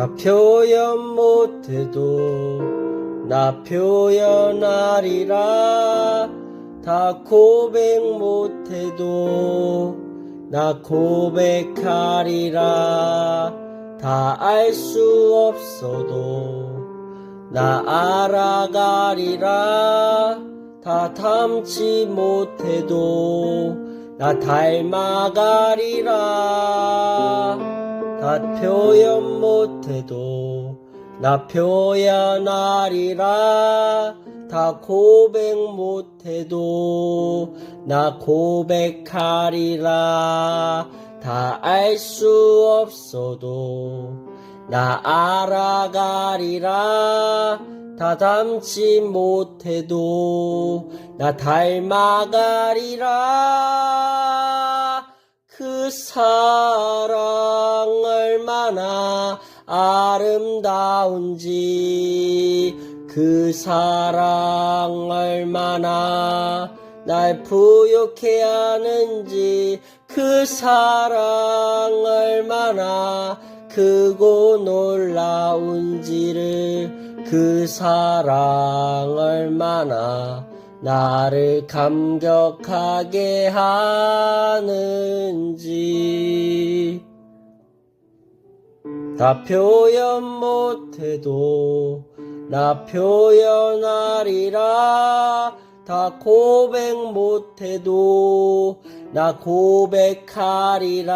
다 표현 못해도 나 표현하리라. 다 고백 못해도 나 고백하리라. 다 알 수 없어도 나 알아가리라. 다 담지 못해도 나 닮아가리라 다 표현 못해도 나 표현하리라. 다 고백 못해도 나 고백하리라. 다 알 수 없어도 나 알아가리라. 다 담지 못해도 나 닮아가리라. 그 사랑 얼마나 아름다운지 그 사랑 얼마나 날 부욕해 하는지 그 사랑 얼마나 크고 놀라운지를 그 사랑 얼마나 나를 감격하게 하는지. 다 표현 못해도 나 표현하리라. 다 고백 못해도 나 고백하리라.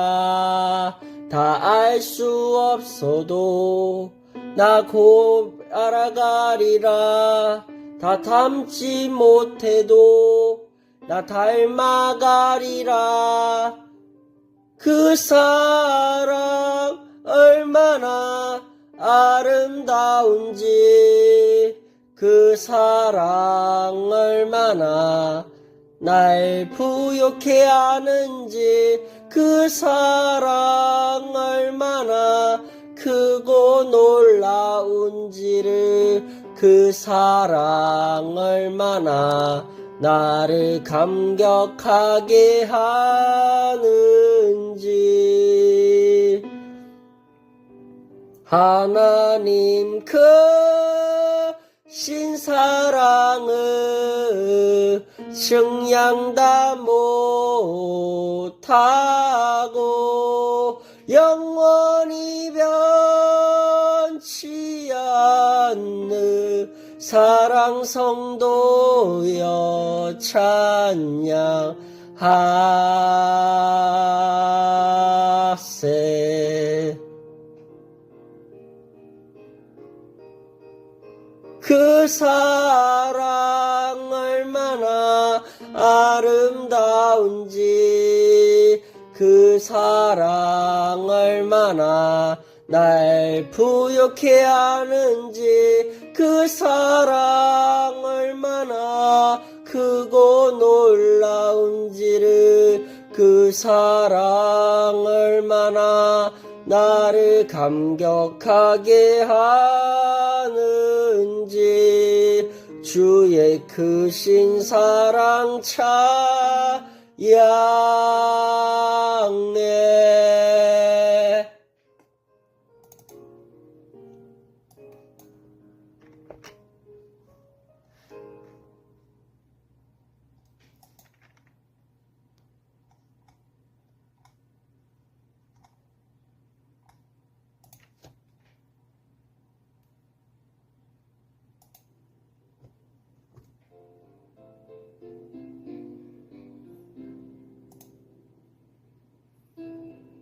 다 알 수 없어도 나 고 알아가리라 다 담지 못해도 나 닮아가리라. 그 사랑 얼마나 아름다운지 그 사랑 얼마나 날 부욕해 하는지 그 사랑 얼마나 크고 놀라운지를 그 사랑 얼마나 나를 감격하게 하는지. 하나님 그 신사랑을 증량 다 못하고 영 사랑 성도여 찬양하세. 그 사랑 얼마나 아름다운지 그 사랑 얼마나 날 부욕해 하는지 그 사랑 사랑 얼마나 나를 감격하게 하는지 주의 크신 사랑 찬양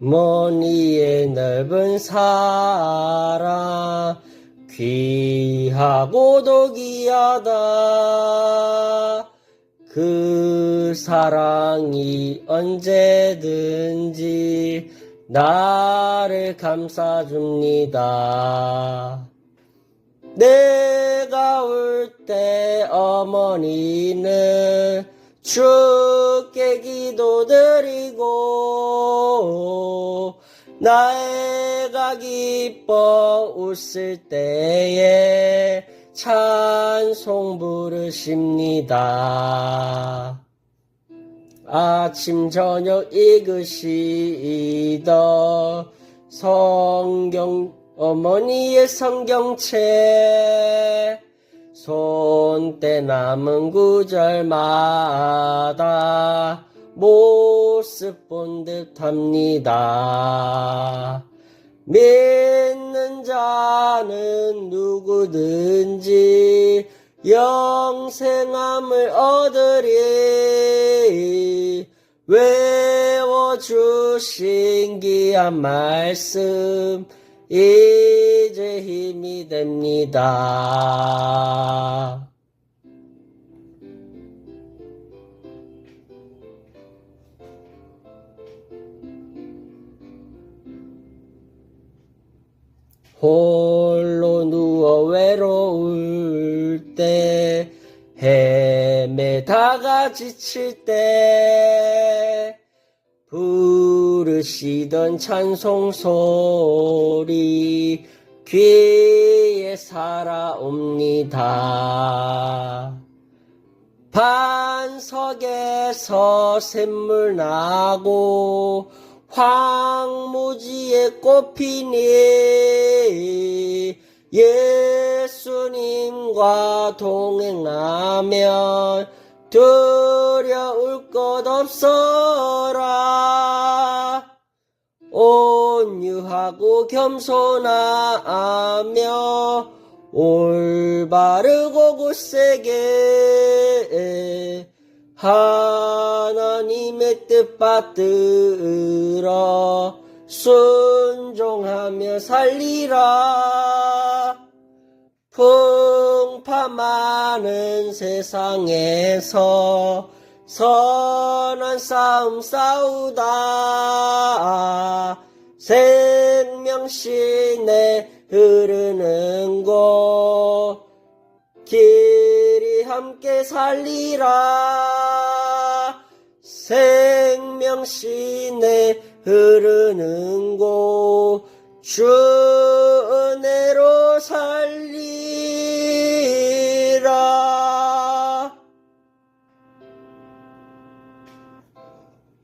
먼 이의 넓은 사랑 귀하고도 귀하다. 그 사랑이 언제든지 나를 감싸줍니다. 내가 울 때 어머니는 주께 기도드리고 나가 기뻐 웃을 때에 찬송 부르십니다. 아침 저녁 읽으시더 성경 어머니의 성경책 손때 남은 구절마다 모습 본 듯합니다. 믿는 자는 누구든지 영생함을 얻으리 외워주신 귀한 말씀 이제 힘이 됩니다. 홀로 누워 외로울 때 헤매다가 지칠 때 부르시던 찬송 소리 귀에 살아옵니다. 반석에서 샘물 나고 황무지에 꽃피니 예수님과 동행하면 두려울 것 없어라 온유하고 겸손하며 올바르고 굳세게 하나님의 뜻 받들어 순종하며 살리라. 풍파 많은 세상에서 선한 싸움 싸우다 생명신에 흐르는 곳. 길이 함께 살리라. 생명신에 흐르는 곳주 은혜로 살